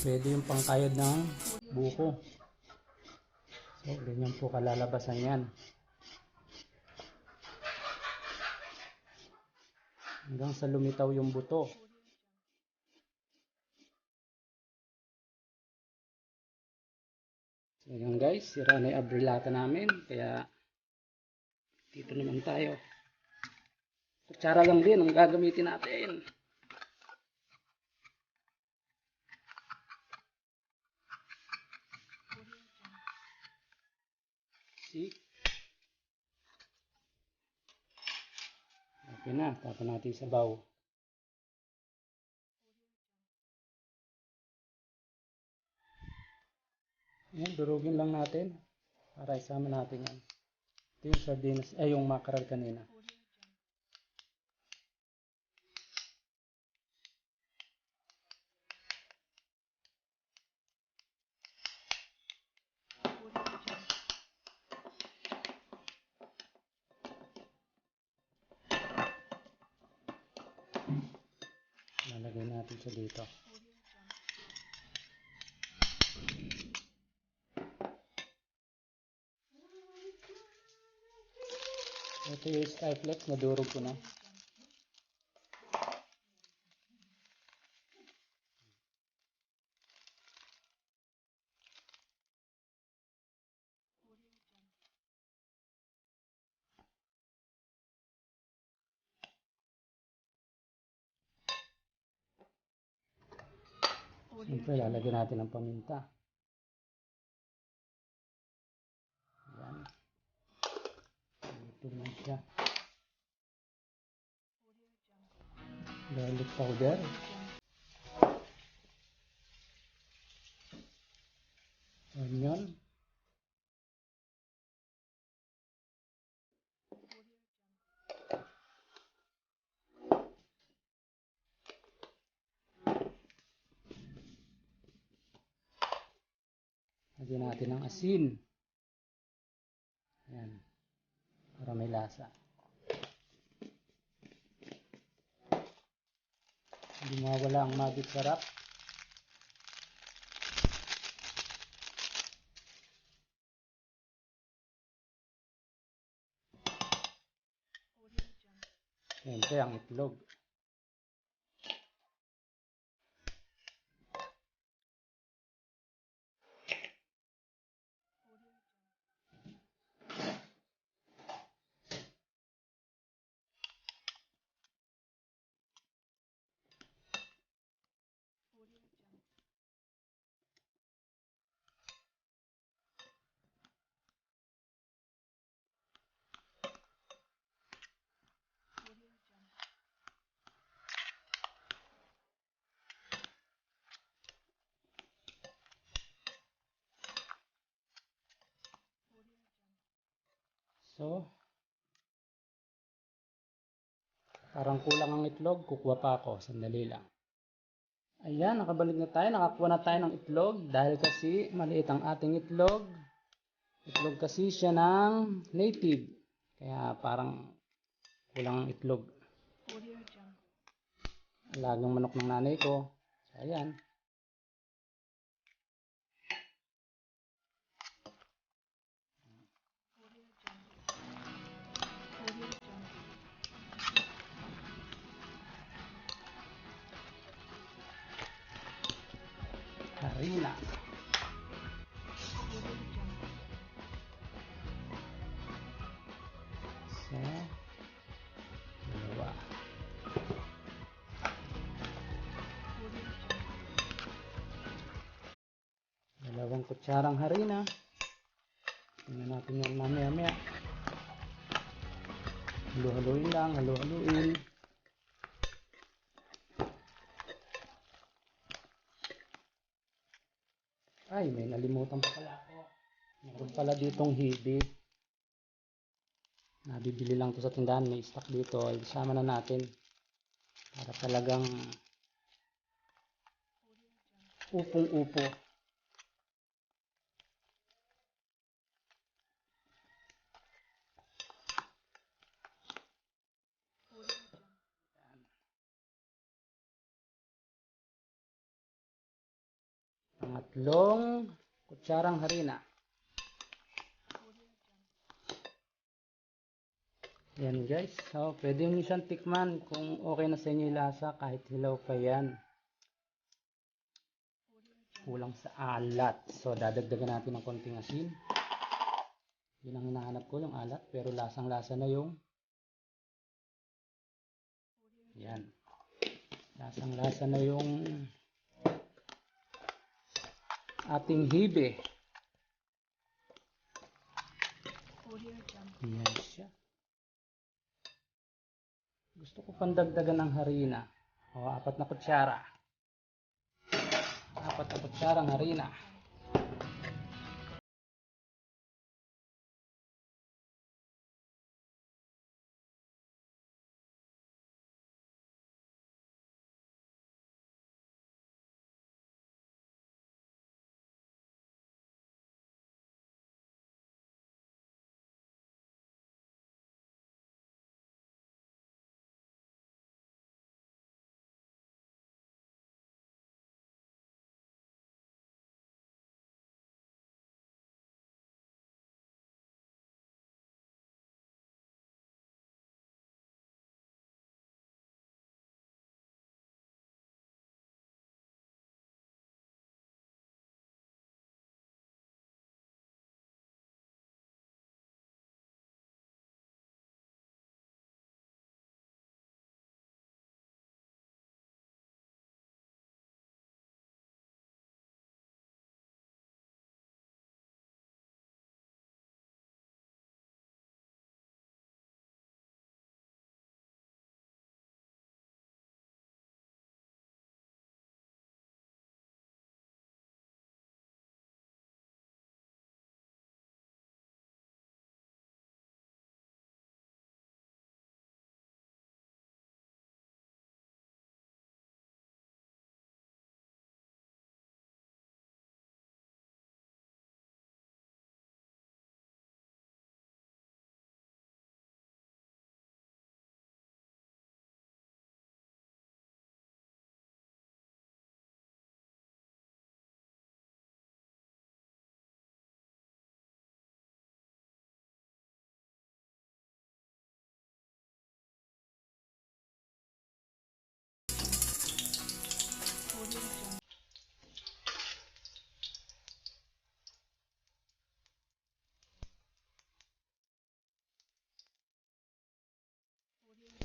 Pwede yung pangkayod ng buko. So, ganyan po kalalabasan yan. Hanggang sa lumitaw yung buto. So, yun guys, sira na yung abrilata namin. Kaya, dito naman tayo. Kutsara lang din ang gagamitin natin. See? Okay na, tapon natin sa baw. Yan, durugin lang natin para isama natin yan. Ito yung sardinas, ay yung mackerel kanina. Lalagay natin siya dito. Ito yung Skyflex, nadurog ko na. Siyempre, lalagyan natin ng paminta. Yan. Ito na siya. Garlic powder. Onion. Lagyan natin ng asin. Ayan. Para may lasa. Hindi mawala ang magic sarap. Siyempre ang itlog. So, parang kulang ang itlog. Kukuha pa ako. Sandali lang. Ayan, nakabalik na tayo. Nakakuha na tayo ng itlog. Dahil kasi maliit ang ating itlog. Itlog kasi siya ng native. Kaya parang kulang ang itlog. Alagang manok ng nanay ko. So, ayan. Kutsarang harina. Tingnan natin yan mamaya-maya. Halu-haluin lang, halu-haluin. Ay, may nalimutan pa pala ako. Meron pala ditong hibit. Nabibili lang to sa tindahan. May stock dito. Ay, isama na natin. Para talagang upong-upo. Pangatlong kutsarang harina. Yan guys. So, pwede nyo siyang tikman kung okay na sa inyo yung lasa kahit hilaw pa yan. Kulang sa alat. So, dadagdagan natin ng konting asin. Yun ang hinahanap ko, yung alat. Pero lasang-lasa na yung yan. Lasang-lasa na yung ating hibe. Yan siya. Gusto ko pandagdagan ng harina. O, apat na kutsara. Apat na kutsarang harina.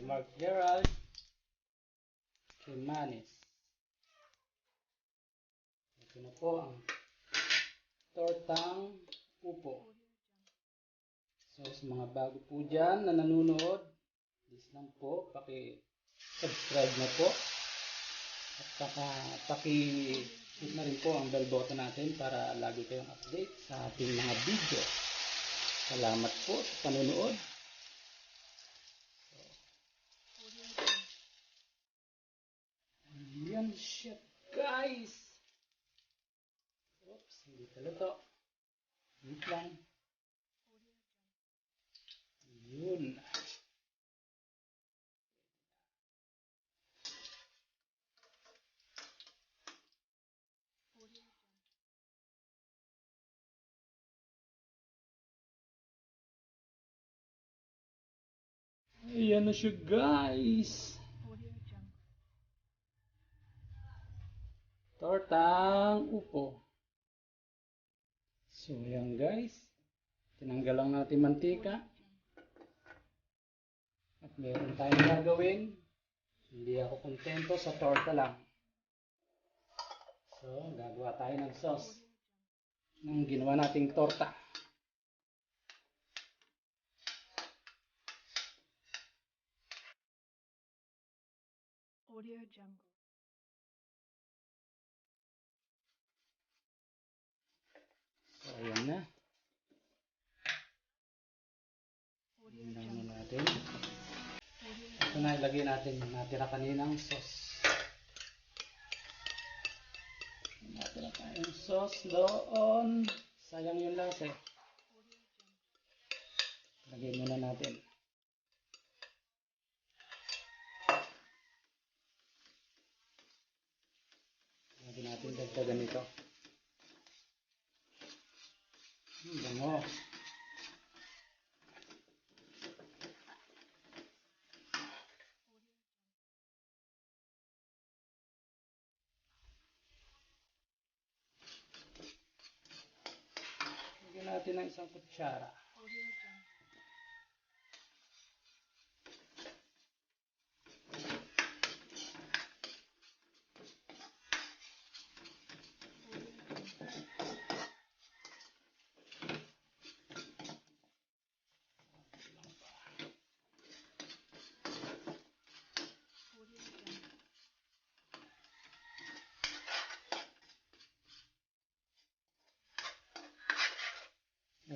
Kay Mark Gerald. Kay Manis. Ito na po ang tortang upo. So, sa mga bago po dyan na nanonood, please lang po, paki-subscribe na po. At saka, paki-hit na rin po ang bell button natin para lagi kayong update sa ating mga video. Salamat po sa panonood. Yan siya, guys! Oops, hindi pala to. Wait lang. Yun. Ayan na siya, guys! Tortang upo. So, yan guys. Tinanggal lang natin mantika. At meron tayong gagawin. Hindi ako kontento sa torta lang. So, gagawa tayo ng sauce ng ginawa nating torta. Audio Jungle. Ayan na. Ayan na natin. Audio Ito na ilagay natin natira kaninang sauce. Natira tayong sauce doon. Sayang yung lasa eh. Lagay muna natin. Lagyan natin dagdagan ito. Hmm, bango. Lagyan natin ng isang kutsara.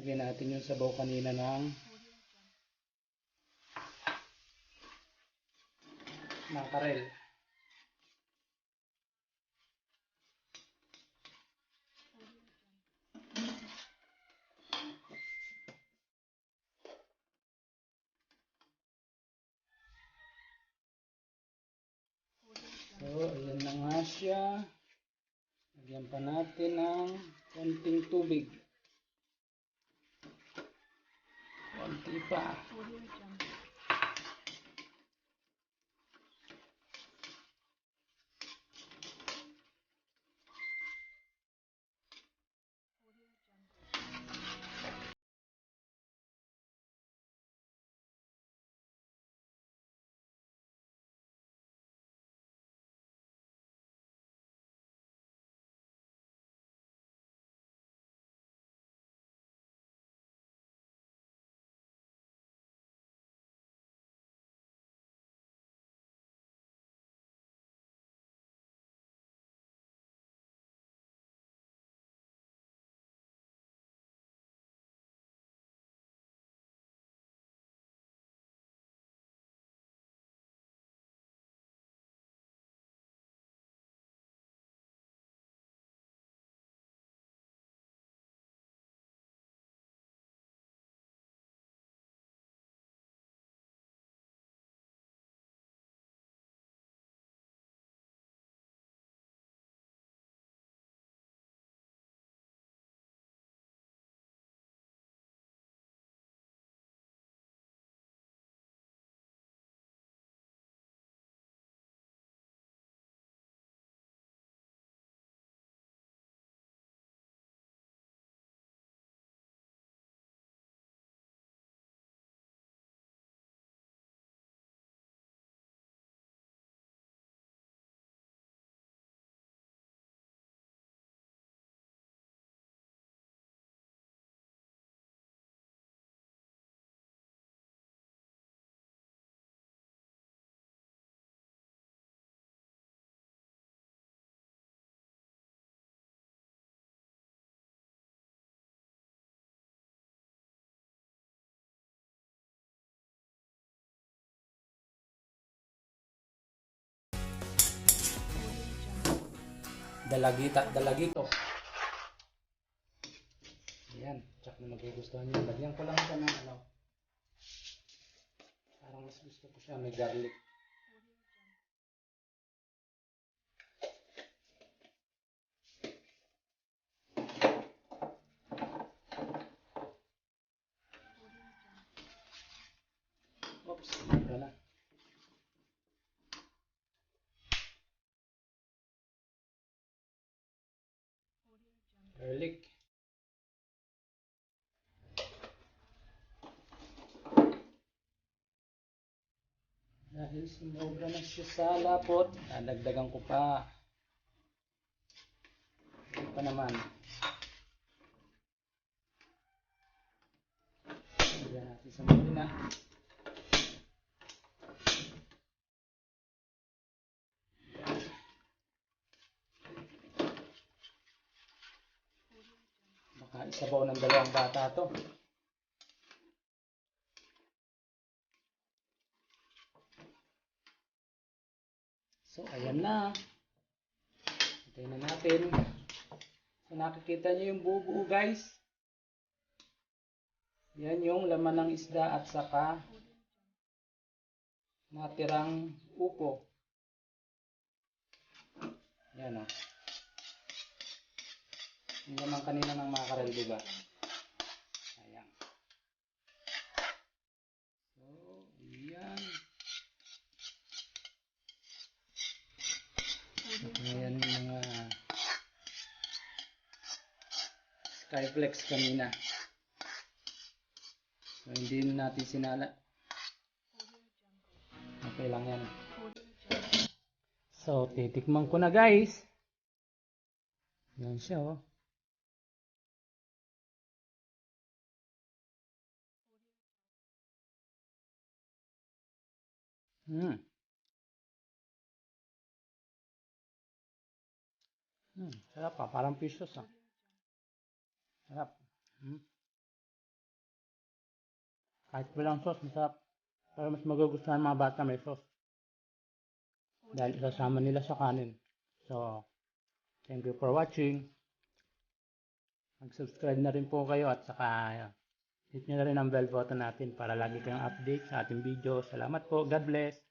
Lagyan natin yung sabaw kanina ng. Audio So, ayan na nga siya. Lagyan pa natin ng konting tubig. Konti pa. Dalagita, dalagito. Ayan, tsak na magugustuhan niyo. Lagyan ko lang siya ng ano. Parang mas gusto ko siya may garlic. Audio Jungle. Audio Jungle. Oops, ito na. Audio Garlic. Dahil sumobra na siya sa lapot, dadagdagan ko pa. Ito pa naman. Lagyan natin sa muna. Baka isabaw ng dalawang bata to. So, ayan na. Hintayin na natin. So, nakikita nyo yung buo guys. Yan yung laman ng isda at saka natirang upo. Yan o. Yung naman kanina ng mga karel, di? Ayan. So, ayan. At ayan yung mga skyflex kanina. So, hindi natin sinala. Okay lang yan. So, titikman ko na guys. Yan siya oh. Hmm. Hmm, sarap pa. Parang fish sauce ah. Sarap. Hmm. Kahit walang sauce, masarap. Pero mas magugustuhan mga bata may sauce. Dahil isasama nila sa kanin. So, thank you for watching. Mag-subscribe na rin po kayo at saka hit nyo na rin ang bell button natin para lagi kayong update sa ating video. Salamat po. God bless.